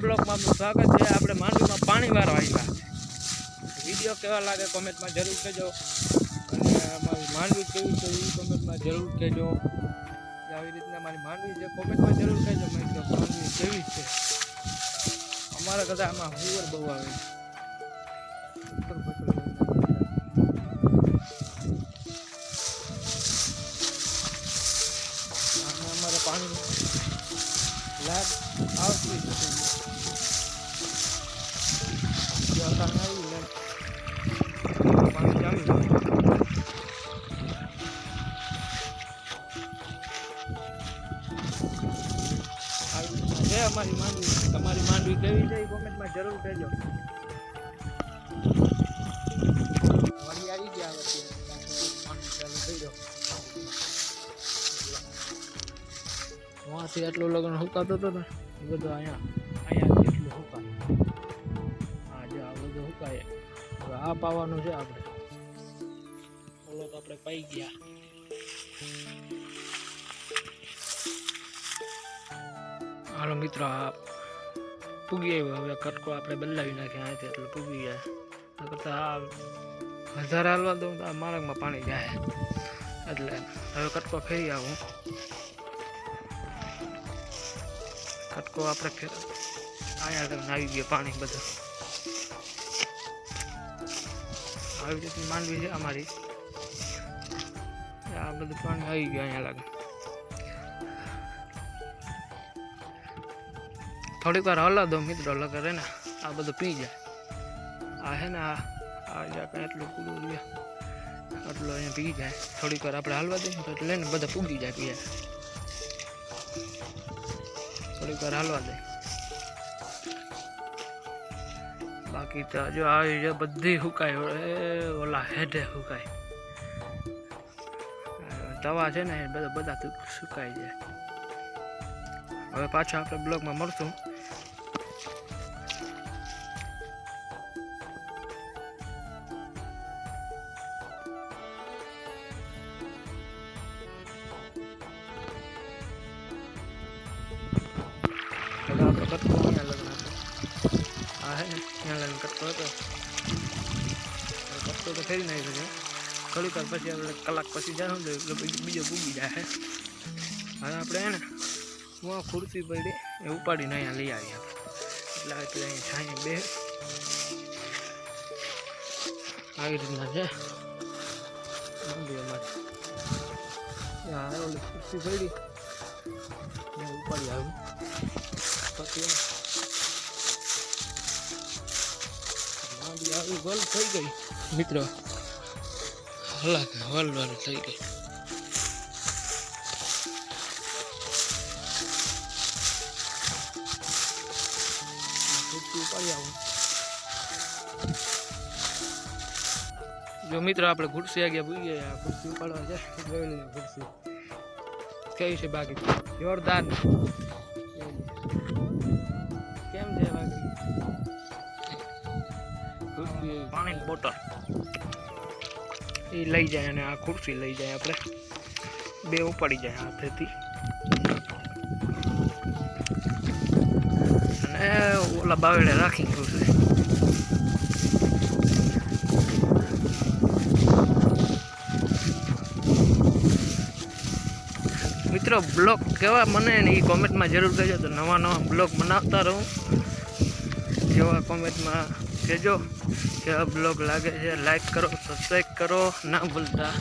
બ્લોકમાં આપનું સ્વાગત છે. આપણે માંડવીમાં પાણી વાળવા આવ્યા. વીડિયો કેવા લાગે કોમેન્ટમાં જરૂર કહેજો. અને અમારી માંડવી કેવી છે એ કોમેન્ટમાં જરૂર કહેજો. આવી રીતના મારી માંડવી છે, કોમેન્ટમાં જરૂર કહેજો. મેં માંડવી કેવી છે? અમારા કદાચ આમાં હુવર બહુ આવે. અમારે પાણી લાભ આવતી છે અમારી માંડવી. તમારી માંડવી કેવી છે એ કોમેન્ટમાં જરૂર કહેજો. વળી આવી ગયા ગયો. વાંથી એટલું લગ્ન હુકાતો હતો ને બધો બધું અહીંયા અહીંયા એટલું હુકાય. હા જો આ બધું હુકાય. હવે આ પાવાનું છે આપણે. ઓલો તો આપણે પાઈ ગયા. હાલો મિત્રો, આ પૂગી આવ્યો હવે કટકો આપણે બદલાવી નાખ્યા અહીંથી, એટલે પૂગી જાય તો કરતાં આ વધારે હાલવા દઉં તો આ માર્ગમાં પાણી જાય. એટલે હવે કટકો ફેરી આવું. કટકો આપણે ફેર અહીંયા લગ્ન આવી ગયો પાણી બધું. આવી રીતની માંડવી છે અમારી. આ બધું પાણી આવી ગયું અહીંયા લાગે થોડીક વાર હલા દો મિત્રો, લગર હે ને આ બધું પી જાય. આ હે ને આ આ જ્યાં કાંઈ એટલું પૂરું લે આટલું અહીંયા પી જાય. થોડીક વાર આપણે હાલવા દઈએ તો એટલે ને બધા પૂગી જાય પી જાય થોડીક વાર હાલવા દે. બાકી તો જો આવી જે બધી હુકાય એ ઓલા હેઠે હુકાય. તવા છે ને એ બધા બધા તુ- સુકાઈ જાય. હવે પાછા આપણે બ્લોગમાં મળશું. ફેરી નાખ્યો છે. થોડીક વાર પછી આપણે કલાક પછી જાણું તો બીજો ભૂગી જાય હવે આપણે હે ને હું આ ખુરશી પડી, એ ઉપાડીને અહીંયા લઈ આવી એટલે એટલે અહીંયા છાંય બે આવી રીતના છે. અમારે ઓલી ખુરશી પડી. ઉપાડી આવ્યું પછી આવી, વલ થઈ ગઈ. મિત્રો હલા વલ વલ થઈ ગઈ. આવું જો મિત્રો આપણે ખુરશી આગળ ભૂલી ગયા આ ખુરશી ઉપાડવા છે જોઈ લઈએ ખુરશી કેવી છે બાકી? જોરદાર. કેમ છે બાકી? ખુરશી પાણીની બોટલ. એ લઈ જાય અને આ ખુરશી લઈ જાય આપણે. બે ઉપાડી જાય હાથેથી. ઓલા બાવેડે રાખી ખુરશી મિત્રો બ્લોગ કેવા મને ને એ કોમેન્ટમાં જરૂર કહેજો તો નવા નવા બ્લોગ બનાવતા રહું જેવા કોમેન્ટમાં કહેજો કેવા બ્લોગ લાગે છે લાઈક કરો સબસ્ક્રાઈબ કરો ના ભૂલતા